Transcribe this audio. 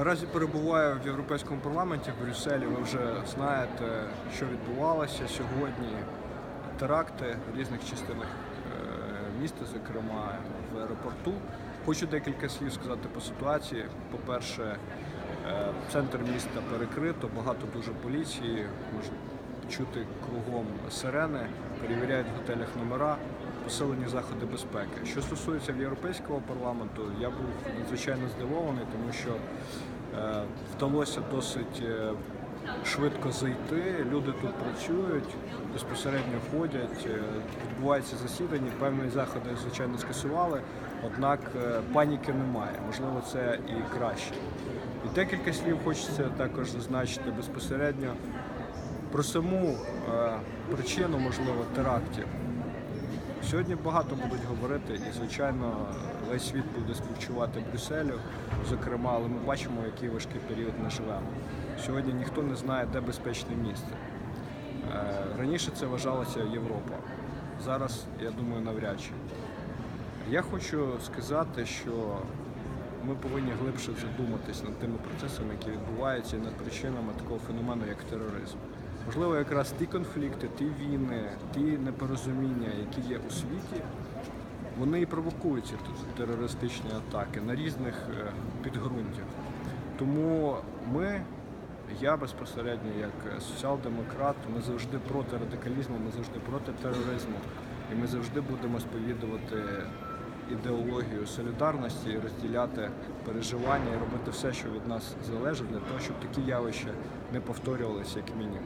Наразі перебуваю в Європейському парламенті в Брюсселі. Ви вже знаєте, що відбувалося сьогодні. Теракти в різних частинах е, міста, зокрема в аеропорту. Хочу декілька слів сказати по ситуації. По-перше, е, центр міста перекрито, багато дуже поліції, чути кругом сирени, перевіряють в готелях номера, посилені заходи безпеки. Що стосується Європейського парламенту, я був надзвичайно здивований, тому що е, вдалося досить е, швидко зайти. Люди тут працюють, безпосередньо ходять, е, відбувається засідання, певні заходи, звичайно, скасували, однак е, паніки немає. Можливо, це і краще. І декілька слів хочеться також зазначити безпосередньо про саму е, причину, можливо, терактів. Сьогодні багато будуть говорити, і звичайно, весь світ буде співчувати Брюсселю, зокрема, але ми бачимо, який важкий період ми живемо. Сьогодні ніхто не знає, де безпечне місце. Е, Раніше це вважалося Європа. Зараз, я думаю, навряд чи. Я хочу сказати, що ми повинні глибше задуматись над тими процесами, які відбуваються, і над причинами такого феномену, як тероризм. Можливо, якраз ті конфлікти, ті війни, ті непорозуміння, які є у світі, вони і провокують ці терористичні атаки на різних е, підґрунтях. Тому ми, я безпосередньо як соціал-демократ, ми завжди проти радикалізму, ми завжди проти тероризму, і ми завжди будемо сповідувати ідеологію солідарності, розділяти переживання і робити все, що від нас залежить, для того, щоб такі явища не повторювалися як мінімум.